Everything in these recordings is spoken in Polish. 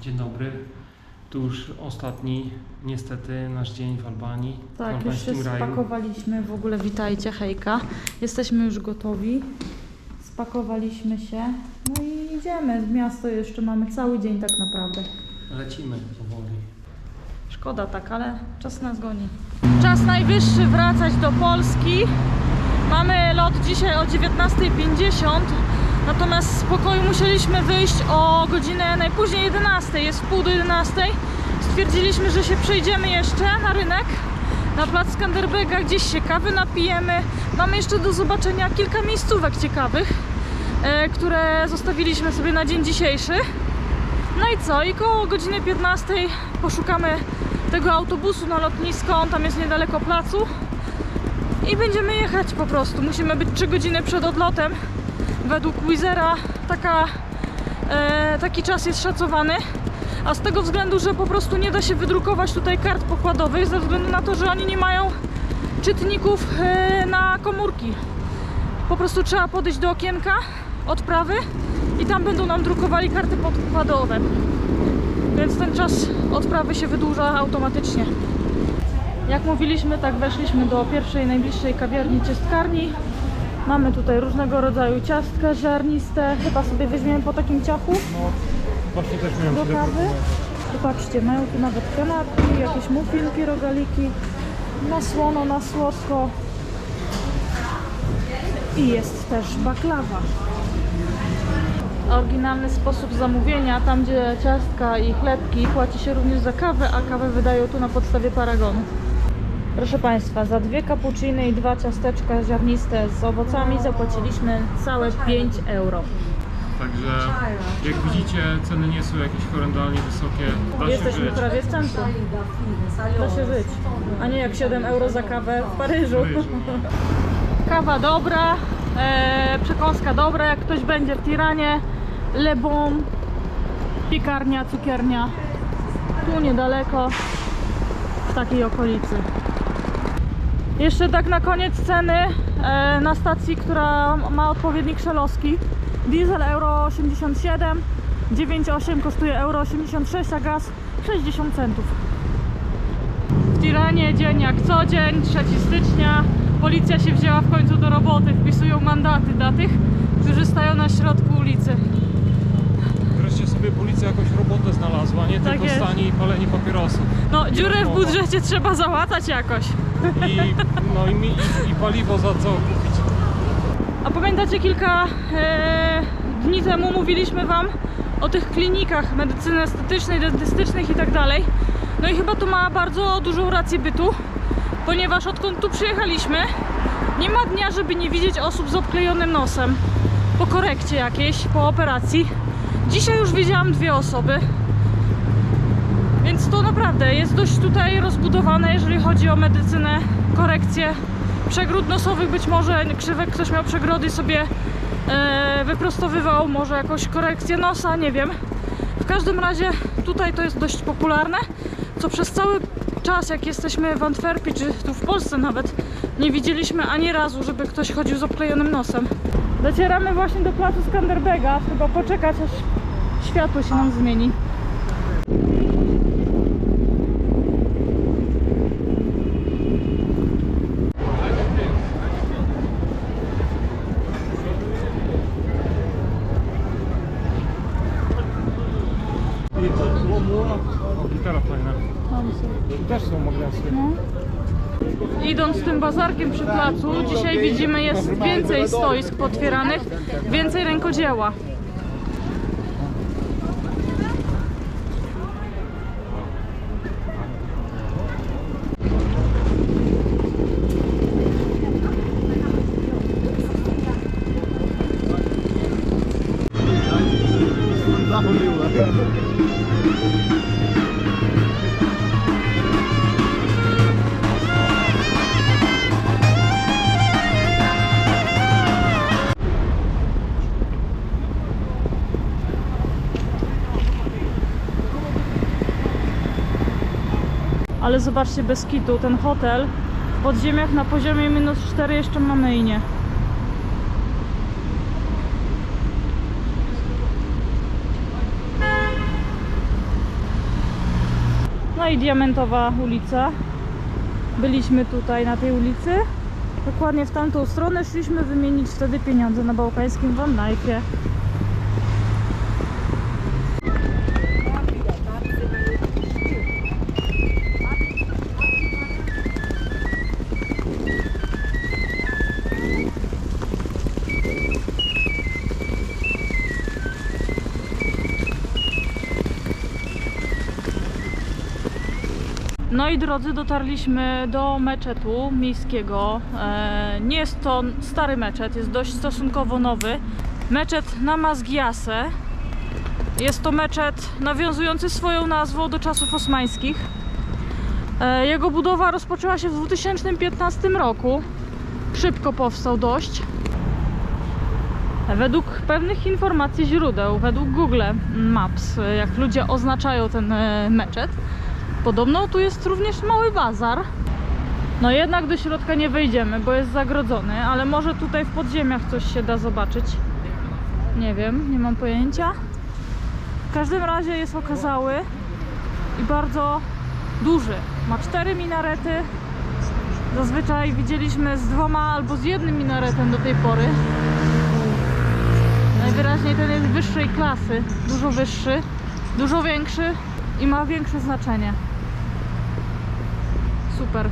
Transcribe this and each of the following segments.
Dzień dobry. Tu już ostatni, niestety, nasz dzień w Albanii, w Tak, już się raju. spakowaliśmy. W ogóle witajcie, hejka. Jesteśmy już gotowi. Spakowaliśmy się. No i idziemy. W miasto jeszcze mamy cały dzień tak naprawdę. Lecimy powoli. Szkoda tak, ale czas nas goni. Czas najwyższy wracać do Polski. Mamy lot dzisiaj o 19.50. Natomiast z pokoju musieliśmy wyjść o godzinę najpóźniej 11. Jest pół do 11. Stwierdziliśmy, że się przejdziemy jeszcze na rynek. Na plac Skanderbega, gdzieś się kawy napijemy. Mamy jeszcze do zobaczenia kilka miejscówek ciekawych, e, które zostawiliśmy sobie na dzień dzisiejszy. No i co? I koło godziny 15 poszukamy tego autobusu na lotnisko, on tam jest niedaleko placu. I będziemy jechać po prostu. Musimy być 3 godziny przed odlotem. Według Wizera taka, e, taki czas jest szacowany. A z tego względu, że po prostu nie da się wydrukować tutaj kart pokładowych, ze względu na to, że oni nie mają czytników e, na komórki. Po prostu trzeba podejść do okienka odprawy i tam będą nam drukowali karty podkładowe. Więc ten czas odprawy się wydłuża automatycznie. Jak mówiliśmy, tak weszliśmy do pierwszej najbliższej kawiarni ciastkarni. Mamy tutaj różnego rodzaju ciastka ziarniste. Chyba sobie weźmiemy po takim ciachu No, właśnie też miałem do kawy. Zobaczcie, mają tu nawet kanapki, jakieś muffinki, rogaliki. Na słono, na słodko. I jest też baklawa. Oryginalny sposób zamówienia, tam gdzie ciastka i chlebki płaci się również za kawę, a kawę wydają tu na podstawie paragonu. Proszę Państwa, za dwie cappucciny i dwa ciasteczka ziarniste z owocami zapłaciliśmy całe 5 euro. Także jak widzicie, ceny nie są jakieś horrendalnie wysokie. Da się Jesteśmy żyć. prawie w centrum. Da się żyć. A nie jak 7 euro za kawę w Paryżu. Paryżu. Kawa dobra, e, przekąska dobra, jak ktoś będzie w Tiranie, Le Bon, piekarnia, cukiernia, tu niedaleko, w takiej okolicy. Jeszcze tak na koniec ceny e, na stacji, która ma odpowiednik szelowski. Diesel euro 87, 9,8 kosztuje euro 86, a gaz 60 centów. W Tiranie dzień jak co dzień, 3 stycznia. Policja się wzięła w końcu do roboty. Wpisują mandaty dla tych, którzy stają na środku ulicy. Wreszcie sobie policja jakąś robotę znalazła, nie Tak tylko jest. stanie i palenie papierosów. No, dziurę w budżecie trzeba załatać jakoś. I, no i, i, i paliwo za co kupić. A pamiętacie kilka e, dni temu mówiliśmy Wam o tych klinikach medycyny estetycznej, dentystycznych i tak dalej. No i chyba to ma bardzo dużą rację bytu, ponieważ odkąd tu przyjechaliśmy, nie ma dnia, żeby nie widzieć osób z obklejonym nosem. Po korekcie jakiejś, po operacji. Dzisiaj już widziałam dwie osoby. To naprawdę jest dość tutaj rozbudowane, jeżeli chodzi o medycynę, korekcję przegród nosowych, być może krzywek ktoś miał przegrody sobie e, wyprostowywał, może jakąś korekcję nosa, nie wiem. W każdym razie tutaj to jest dość popularne, co przez cały czas, jak jesteśmy w Antwerpii, czy tu w Polsce nawet, nie widzieliśmy ani razu, żeby ktoś chodził z obklejonym nosem. Docieramy właśnie do placu Skanderbega, chyba poczekać aż światło się nam zmieni. O, gitara fajna. Tu też są magnesy. No. Idąc tym bazarkiem przy placu, dzisiaj widzimy jest więcej stoisk potwieranych, więcej rękodzieła. Ale zobaczcie bez kitu, ten hotel w podziemiach na poziomie minus 4 jeszcze ma myjnie. i Diamentowa ulica. Byliśmy tutaj na tej ulicy. Dokładnie w tamtą stronę szliśmy wymienić wtedy pieniądze na bałkańskim Van Dijk'ie. No i drodzy, dotarliśmy do meczetu miejskiego. E, nie jest to stary meczet, jest dość stosunkowo nowy. Meczet Namazgiase. Jest to meczet nawiązujący swoją nazwą do czasów osmańskich. E, jego budowa rozpoczęła się w 2015 roku. Szybko powstał dość. Według pewnych informacji źródeł, według Google Maps, e, jak ludzie oznaczają ten meczet, Podobno tu jest również mały bazar. No jednak do środka nie wejdziemy, bo jest zagrodzony, ale może tutaj w podziemiach coś się da zobaczyć. Nie wiem, nie mam pojęcia. W każdym razie jest okazały i bardzo duży. Ma cztery minarety. Zazwyczaj widzieliśmy z dwoma albo z jednym minaretem do tej pory. Najwyraźniej ten jest wyższej klasy, dużo wyższy, dużo większy i ma większe znaczenie. Super.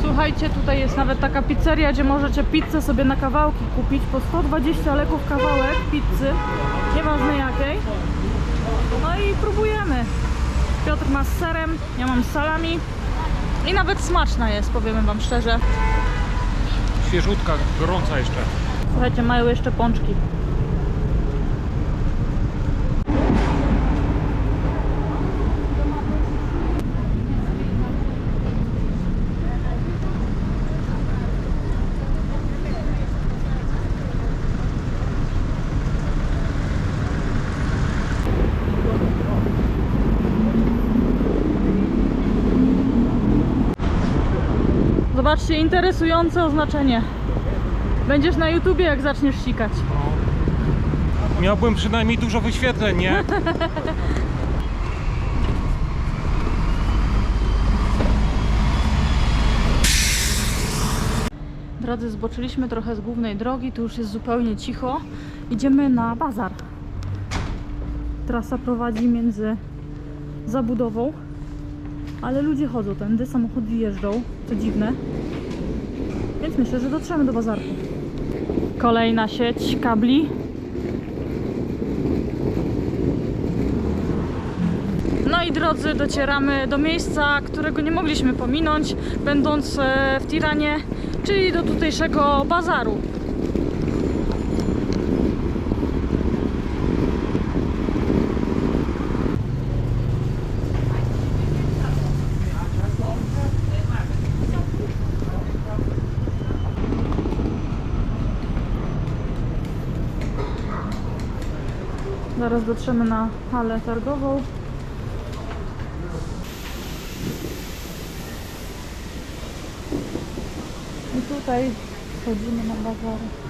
Słuchajcie, tutaj jest nawet taka pizzeria, gdzie możecie pizzę sobie na kawałki kupić po 120 leków kawałek pizzy, nieważne jakiej. No i próbujemy. Piotr ma z serem, ja mam z salami i nawet smaczna jest, powiemy wam szczerze. Świeżutka, gorąca jeszcze. Słuchajcie, mają jeszcze pączki. Zobaczcie, interesujące oznaczenie. Będziesz na YouTubie, jak zaczniesz sikać. Miałbym przynajmniej dużo wyświetleń, nie? Drodzy, zboczyliśmy trochę z głównej drogi, tu już jest zupełnie cicho. Idziemy na bazar. Trasa prowadzi między zabudową, ale ludzie chodzą tędy, samochody jeżdżą, to dziwne. Więc myślę, że dotrzemy do bazarku. Kolejna sieć kabli. No i drodzy, docieramy do miejsca, którego nie mogliśmy pominąć, będąc e, w Tiranie, czyli do tutejszego bazaru. Zaraz dotrzemy na halę targową. I tutaj wchodzimy na bazar.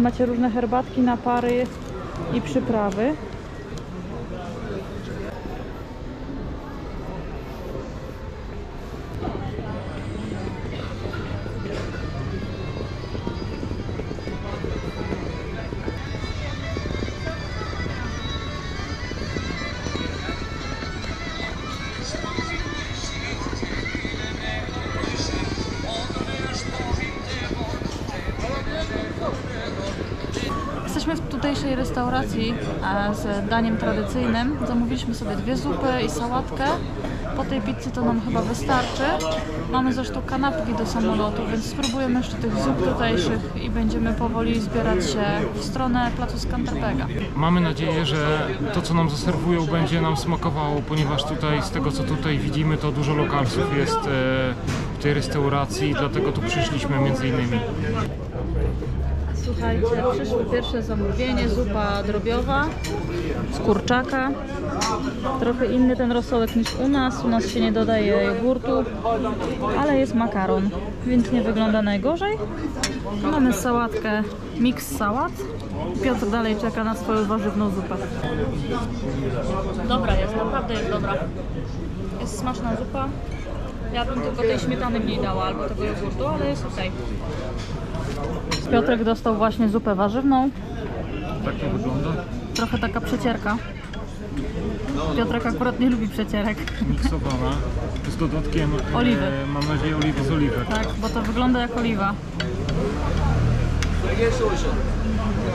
Macie różne herbatki, napary i przyprawy. E, z daniem tradycyjnym. Zamówiliśmy sobie dwie zupy i sałatkę. Po tej pizzy to nam chyba wystarczy. Mamy zresztą kanapki do samolotu, więc spróbujemy jeszcze tych zup tutejszych i będziemy powoli zbierać się w stronę placu Skanderbega. Mamy nadzieję, że to co nam zaserwują będzie nam smakowało, ponieważ tutaj z tego co tutaj widzimy to dużo lokalsów jest e, w tej restauracji, dlatego tu przyszliśmy między innymi. Słuchajcie, przyszło pierwsze zamówienie, zupa drobiowa z kurczaka. Trochę inny ten rosołek niż u nas. U nas się nie dodaje jogurtu, ale jest makaron, więc nie wygląda najgorzej. Mamy sałatkę, mix sałat. Piotr dalej czeka na swoją warzywną zupę. Dobra jest, naprawdę jest dobra. Jest smaczna zupa. Ja bym tylko tej śmietany mniej dała albo tego jogurtu, ale jest okej. Piotrek dostał właśnie zupę warzywną, Tak to wygląda. trochę taka przecierka. Piotrek akurat nie lubi przecierek. Miksowana z dodatkiem e, Oliwy. mam nadzieję oliwy z oliwek. Tak, bo to wygląda jak oliwa.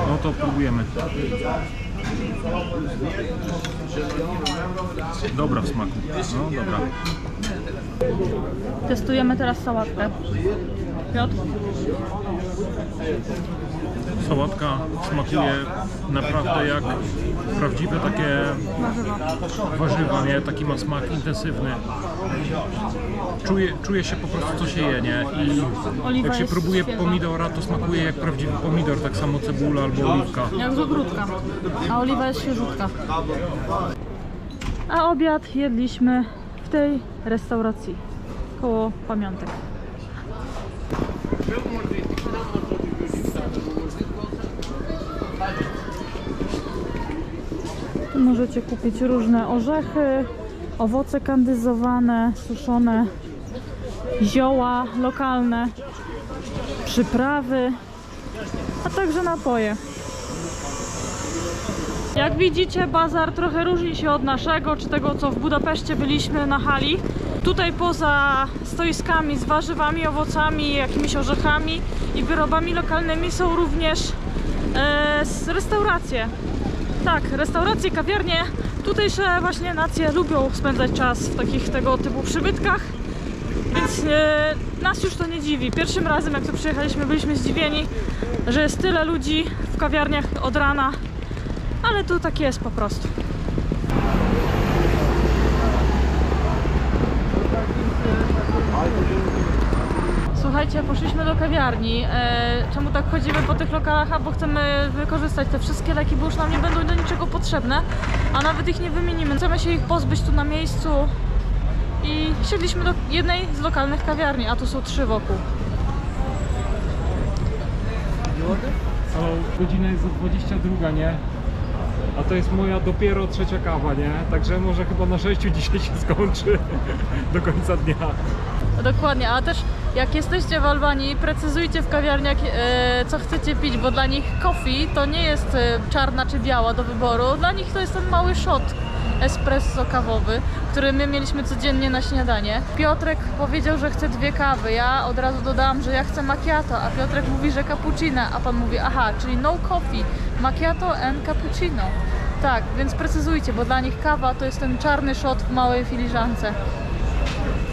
No to próbujemy. Dobra w smaku. No dobra. Testujemy teraz sałatkę. Piotr? Sałatka smakuje naprawdę jak prawdziwe takie Warzywa. warzywa, nie? Taki ma smak intensywny. Czuje, czuje się po prostu co się je, nie? I Oliwa jak się jest próbuje pomidora, to smakuje jak prawdziwy pomidor, tak samo cebula albo oliwka. Jak z ogródka. A oliwa jest świeżutka. A obiad jedliśmy w tej restauracji koło pamiątek. Możecie kupić różne orzechy, owoce kandyzowane, suszone, zioła lokalne, przyprawy, a także napoje. Jak widzicie, bazar trochę różni się od naszego, czy tego co w Budapeszcie byliśmy na hali. Tutaj poza stoiskami z warzywami, owocami, jakimiś orzechami i wyrobami lokalnymi są również e, restauracje. Tak, restauracje, kawiarnie. Tutejsze właśnie nacje lubią spędzać czas w takich tego typu przybytkach. Więc e, nas już to nie dziwi. Pierwszym razem, jak tu przyjechaliśmy, byliśmy zdziwieni, że jest tyle ludzi w kawiarniach od rana. Ale tu tak jest po prostu. Słuchajcie, poszliśmy do kawiarni. E, czemu tak chodzimy po tych lokalach? A bo chcemy wykorzystać te wszystkie leki, bo już nam nie będą do niczego potrzebne, a nawet ich nie wymienimy. Chcemy się ich pozbyć tu na miejscu i siedliśmy do jednej z lokalnych kawiarni, a tu są trzy wokół. Halo, godzina jest za 22, nie? A to jest moja dopiero trzecia kawa, nie? Także może chyba na 6 dzisiaj się skończy do końca dnia. Dokładnie, a też jak jesteście w Albanii, precyzujcie w kawiarniach, e, co chcecie pić, bo dla nich coffee to nie jest e, czarna czy biała do wyboru. Dla nich to jest ten mały shot espresso kawowy, który my mieliśmy codziennie na śniadanie. Piotrek powiedział, że chce dwie kawy. Ja od razu dodałam, że ja chcę macchiato, a Piotrek mówi, że cappuccino, a pan mówi, aha, czyli no coffee, macchiato and cappuccino. Tak, więc precyzujcie, bo dla nich kawa to jest ten czarny shot w małej filiżance.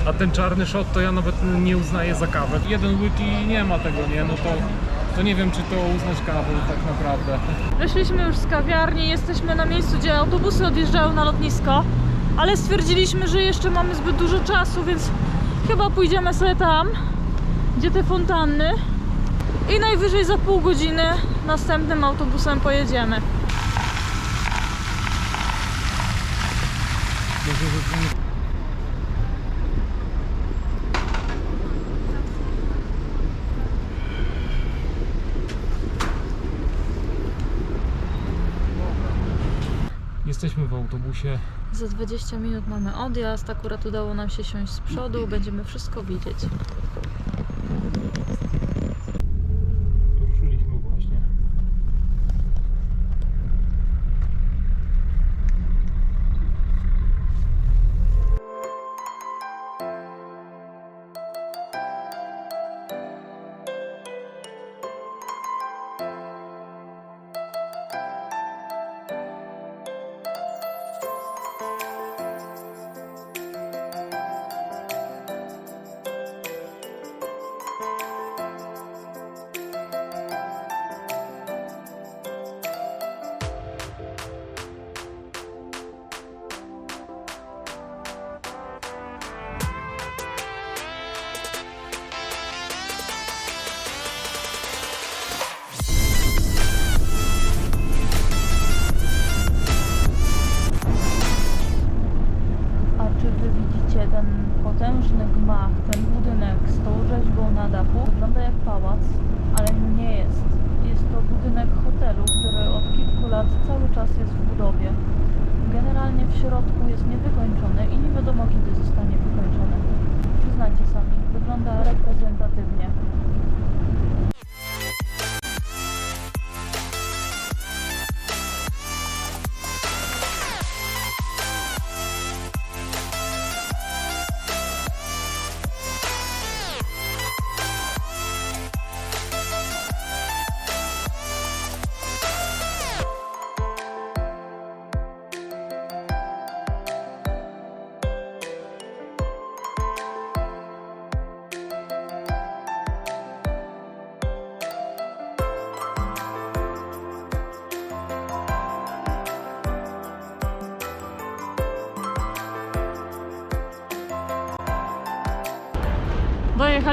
A ten czarny shot to ja nawet nie uznaję za kawę. Jeden łyk i nie ma tego, nie? No to, to nie wiem, czy to uznać kawą tak naprawdę. Wyszliśmy już z kawiarni, jesteśmy na miejscu, gdzie autobusy odjeżdżają na lotnisko, ale stwierdziliśmy, że jeszcze mamy zbyt dużo czasu, więc chyba pójdziemy sobie tam, gdzie te fontanny i najwyżej za pół godziny następnym autobusem pojedziemy. Że Jesteśmy w autobusie. Za 20 minut mamy odjazd, akurat udało nam się siąść z przodu, będziemy wszystko widzieć.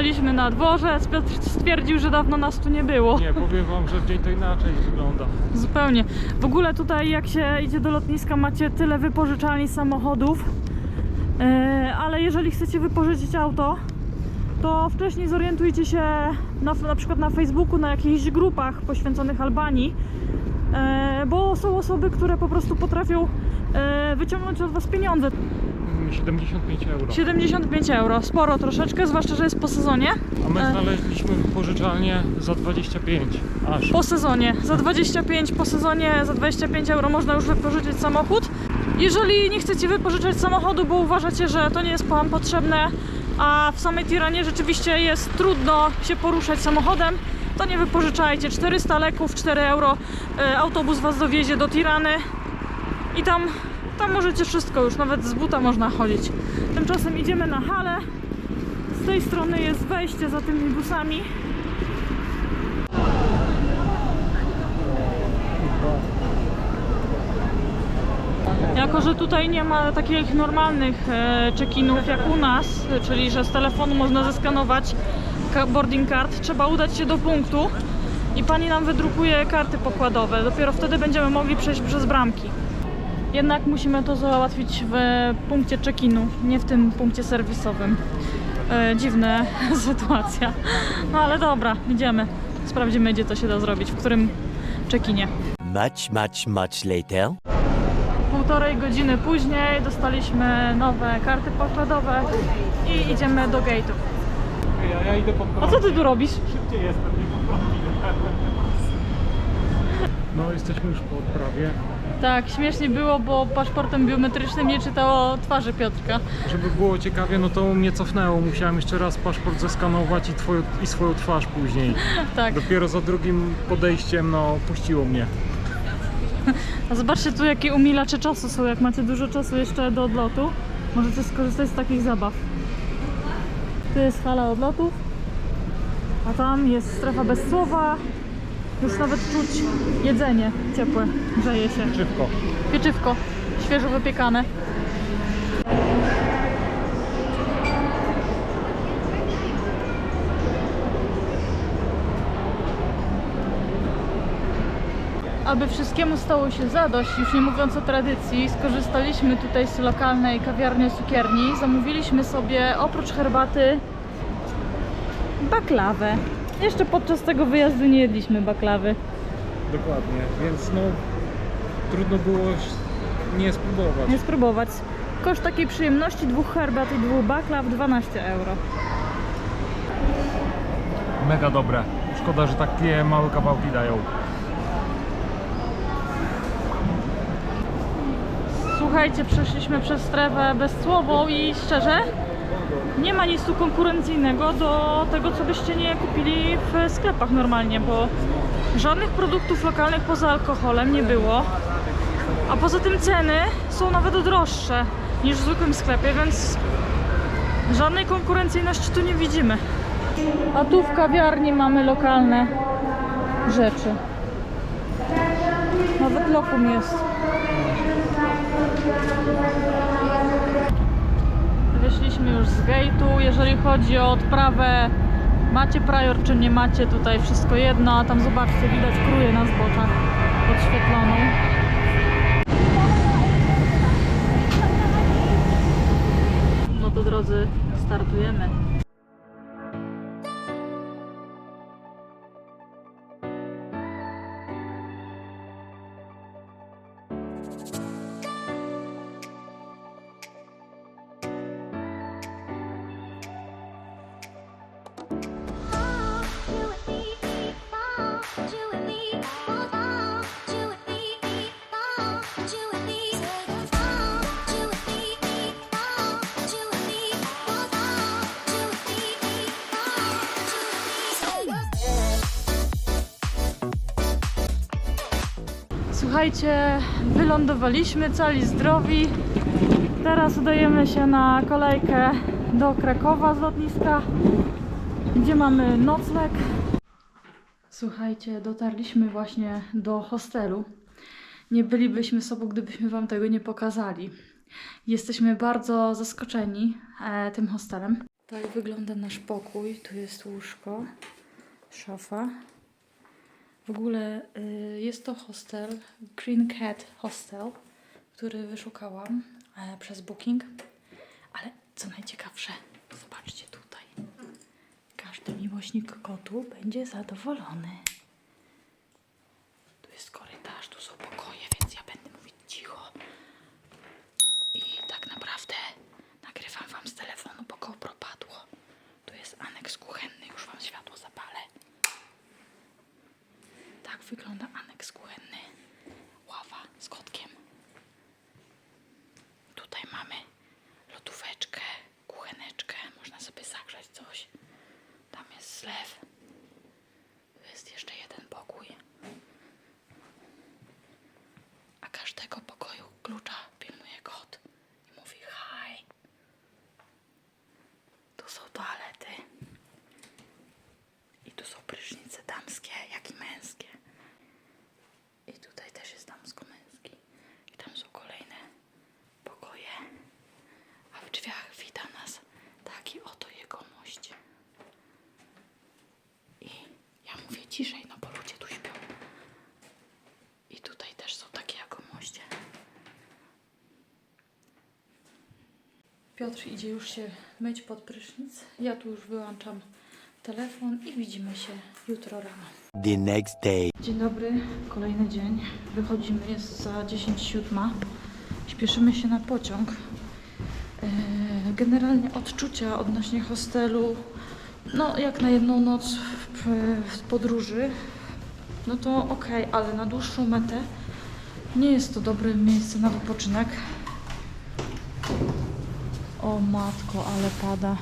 Zajechaliśmy na dworzec. Piotr stwierdził, że dawno nas tu nie było. Nie, powiem wam, że w dzień to inaczej wygląda. Zupełnie. W ogóle tutaj jak się idzie do lotniska macie tyle wypożyczalni samochodów, E, ale jeżeli chcecie wypożyczyć auto, to wcześniej zorientujcie się na, na przykład na Facebooku, na jakichś grupach poświęconych Albanii, e, bo są osoby, które po prostu potrafią e, wyciągnąć od Was pieniądze. Mm, 75 euro. 75 euro, sporo troszeczkę, zwłaszcza, że jest po sezonie. A my E. znaleźliśmy wypożyczalnię za 25 aż. Po sezonie. Za 25 po sezonie, za 25 euro można już wypożyczyć samochód. Jeżeli nie chcecie wypożyczać samochodu, bo uważacie, że to nie jest Wam potrzebne, a w samej Tiranie rzeczywiście jest trudno się poruszać samochodem, to nie wypożyczajcie. 400 leków, 4 euro, e, autobus Was dowiezie do Tirany i tam, tam możecie wszystko już, nawet z buta można chodzić. Tymczasem idziemy na halę. Z tej strony jest wejście za tymi busami. Jako, że tutaj nie ma takich normalnych e, check-inów jak u nas, czyli że z telefonu można zeskanować ka- boarding card, trzeba udać się do punktu i pani nam wydrukuje karty pokładowe. Dopiero wtedy będziemy mogli przejść przez bramki. Jednak musimy to załatwić w punkcie check-inu, nie w tym punkcie serwisowym. E, dziwna sytuacja. No ale dobra, idziemy. Sprawdzimy, gdzie to się da zrobić, w którym check-inie. Much, much, much later. Półtorej godziny później dostaliśmy nowe karty pokładowe i idziemy do gate'u. Ja, ja idę pod A co ty tu robisz? Szybciej jestem, nie poprawię. No, jesteśmy już po odprawie. Tak, śmiesznie było, bo paszportem biometrycznym nie czytało twarzy Piotrka. Żeby było ciekawie, no to mnie cofnęło. Musiałem jeszcze raz paszport zeskanować i, twoją, i swoją twarz później. Tak. Dopiero za drugim podejściem, no, puściło mnie. A zobaczcie tu, jakie umilacze czasu są, jak macie dużo czasu jeszcze do odlotu. Możecie skorzystać z takich zabaw. Tu jest hala odlotów, a tam jest strefa bez słowa. Już nawet czuć jedzenie ciepłe, grzeje się. Szybko. Pieczywko, świeżo wypiekane. Aby wszystkiemu stało się zadość, już nie mówiąc o tradycji, skorzystaliśmy tutaj z lokalnej kawiarni cukierni. Zamówiliśmy sobie oprócz herbaty baklawę. Jeszcze podczas tego wyjazdu nie jedliśmy baklawy. Dokładnie, więc no trudno było nie spróbować. nie spróbować. Koszt takiej przyjemności dwóch herbat i dwóch baklaw 12 euro. Mega dobre. Szkoda, że takie małe kawałki dają. Słuchajcie, przeszliśmy przez strefę bezcłową i szczerze nie ma nic tu konkurencyjnego do tego, co byście nie kupili w sklepach normalnie, bo żadnych produktów lokalnych poza alkoholem nie było. A poza tym ceny są nawet droższe niż w zwykłym sklepie, więc żadnej konkurencyjności tu nie widzimy. A tu w kawiarni mamy lokalne rzeczy. Nawet lokum jest. Wyszliśmy już z gate'u. Jeżeli chodzi o odprawę, macie prior czy nie macie, tutaj wszystko jedno, a tam zobaczcie, widać kruje na zboczach podświetloną. No to drodzy, startujemy. Słuchajcie, wylądowaliśmy cali zdrowi. Teraz udajemy się na kolejkę do Krakowa z lotniska, gdzie mamy nocleg. Słuchajcie, dotarliśmy właśnie do hostelu. Nie bylibyśmy sobą, gdybyśmy Wam tego nie pokazali. Jesteśmy bardzo zaskoczeni e, tym hostelem. Tak wygląda nasz pokój. Tu jest łóżko, szafa. W ogóle y, jest to hostel, Green Cat Hostel, który wyszukałam e, przez Booking. Ale co najciekawsze, zobaczcie tutaj. Każdy miłośnik kotu będzie zadowolony. Tu jest korytarz, tu są pokoje, więc ja będę mówić cicho. I tak naprawdę nagrywam wam z telefonu, bo GoPro padło. Tu jest aneks kuchenny, już wam światło zapalę. Tak wygląda aneks kuchenny. Ława z kotkiem. Tutaj mamy lodóweczkę, kucheneczkę, można sobie zagrzać coś. Tam jest zlew. Tu jest jeszcze jeden pokój. A każdego pokoju klucza pilnuje kot i mówi hi. Tu są toalety. I tu są prysznice damskie, jak i męskie. I tutaj też jest damsko-męski. I tam są kolejne pokoje. A w drzwiach wita nas taki oto jegomość. I ja mówię ciszej, no bo ludzie tu śpią. I tutaj też są takie jegomoście. Piotr idzie już się myć pod prysznic. Ja tu już wyłączam telefon i widzimy się jutro rano. The next day. Dzień dobry, kolejny dzień. Wychodzimy, jest za 10.07. Śpieszymy się na pociąg. E, Generalnie odczucia odnośnie hostelu, no jak na jedną noc w, podróży, no to okej, ale na dłuższą metę nie jest to dobre miejsce na wypoczynek. O matko, ale pada.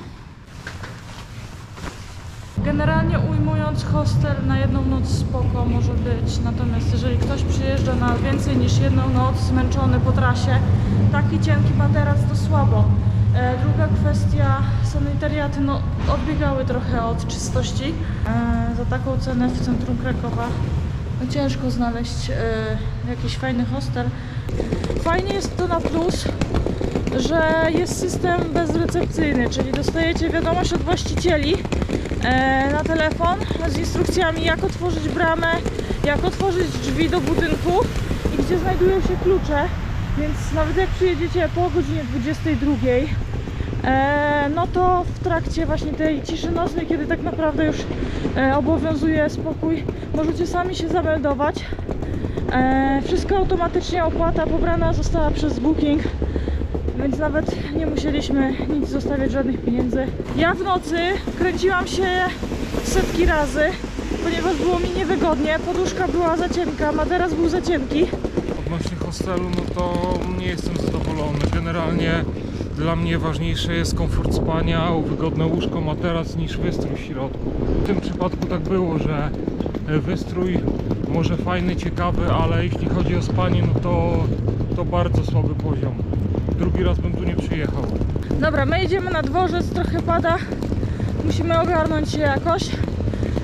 Generalnie ujmując, hostel na jedną noc spoko może być, natomiast jeżeli ktoś przyjeżdża na więcej niż jedną noc, zmęczony po trasie, taki cienki materac to słabo. Sanitariaty no, odbiegały trochę od czystości. E, za taką cenę w centrum Krakowa no, ciężko znaleźć e, jakiś fajny hostel. Fajnie jest to na plus, że jest system bezrecepcyjny, czyli dostajecie wiadomość od właścicieli e, na telefon z instrukcjami jak otworzyć bramę, jak otworzyć drzwi do budynku i gdzie znajdują się klucze, więc nawet jak przyjedziecie po godzinie 22, e, no to w trakcie właśnie tej ciszy nocnej, kiedy tak naprawdę już e, obowiązuje spokój, możecie sami się zameldować. E, wszystko automatycznie opłata pobrana została przez Booking, więc nawet nie musieliśmy nic zostawiać, żadnych pieniędzy. Ja w nocy kręciłam się setki razy, ponieważ było mi niewygodnie. Poduszka była za cienka, materac był za cienki. Odnośnie hostelu, no to nie jestem zadowolony. Generalnie dla mnie ważniejsze jest komfort spania, wygodne łóżko, materac niż wystrój w środku. W tym przypadku tak było, że e, wystrój może fajny, ciekawy, ale jeśli chodzi o spanie, no to, to bardzo słaby poziom. Drugi raz bym tu nie przyjechał. Dobra, my idziemy na dworzec, trochę pada. Musimy ogarnąć się jakoś.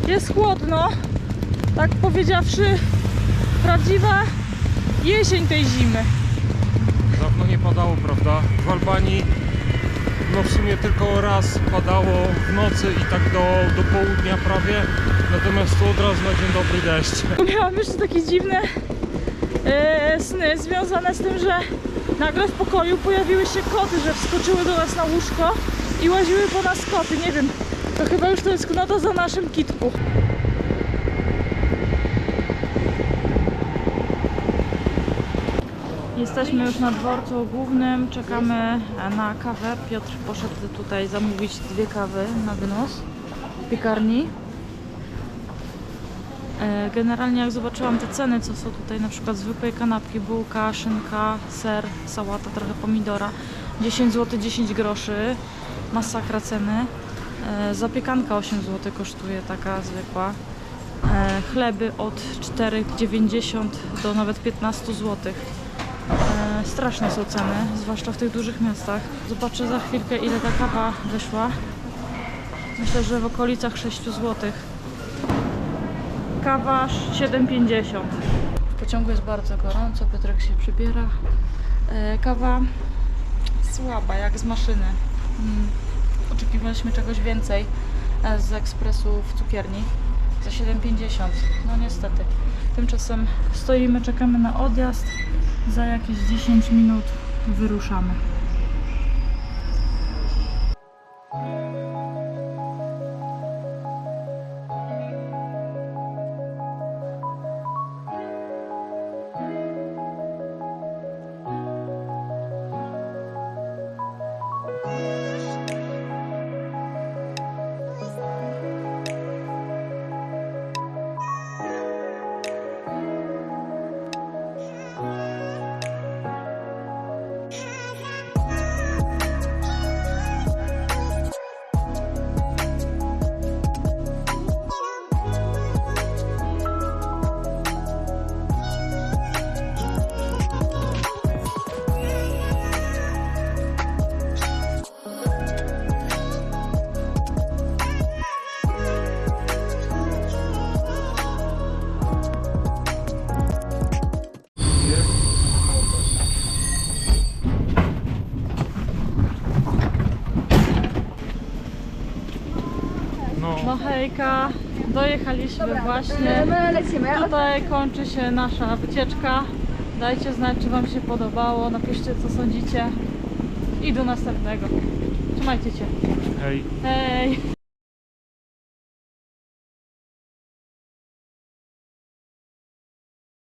Jest chłodno, tak powiedziawszy, prawdziwa jesień tej zimy. Dawno nie padało, prawda? W Albanii no w sumie tylko raz padało w nocy i tak do, do południa prawie. Natomiast tu od razu na dzień dobry deszcz. Miałam jeszcze takie dziwne e, sny związane z tym, że nagle w pokoju pojawiły się koty, że wskoczyły do nas na łóżko i łaziły po nas koty. Nie wiem, to chyba już tęsknota za naszym kitku. Jesteśmy już na dworcu głównym, czekamy na kawę. Piotr poszedł tutaj zamówić dwie kawy na wynos w piekarni. E, Generalnie jak zobaczyłam te ceny, co są tutaj, na przykład zwykłej kanapki, bułka, szynka, ser, sałata, trochę pomidora, 10 zł, 10 groszy, masakra ceny. E, Zapiekanka 8 zł kosztuje, taka zwykła. E, Chleby od 4,90 do nawet 15 zł. Straszne są ceny, zwłaszcza w tych dużych miastach. Zobaczę za chwilkę ile ta kawa wyszła. Myślę, że w okolicach 6 złotych. Kawa 7,50. W pociągu jest bardzo gorąco, Piotrek się przybiera. E, kawa słaba, jak z maszyny. Mm. oczekiwaliśmy czegoś więcej e, z ekspresu w cukierni za 7,50. No niestety. Tymczasem stoimy, czekamy na odjazd. Za jakieś 10 minut wyruszamy. Dojechaliśmy właśnie. My lecimy. Tutaj kończy się nasza wycieczka. Dajcie znać, czy Wam się podobało. Napiszcie, co sądzicie. I do następnego. Trzymajcie się. hej. Hej!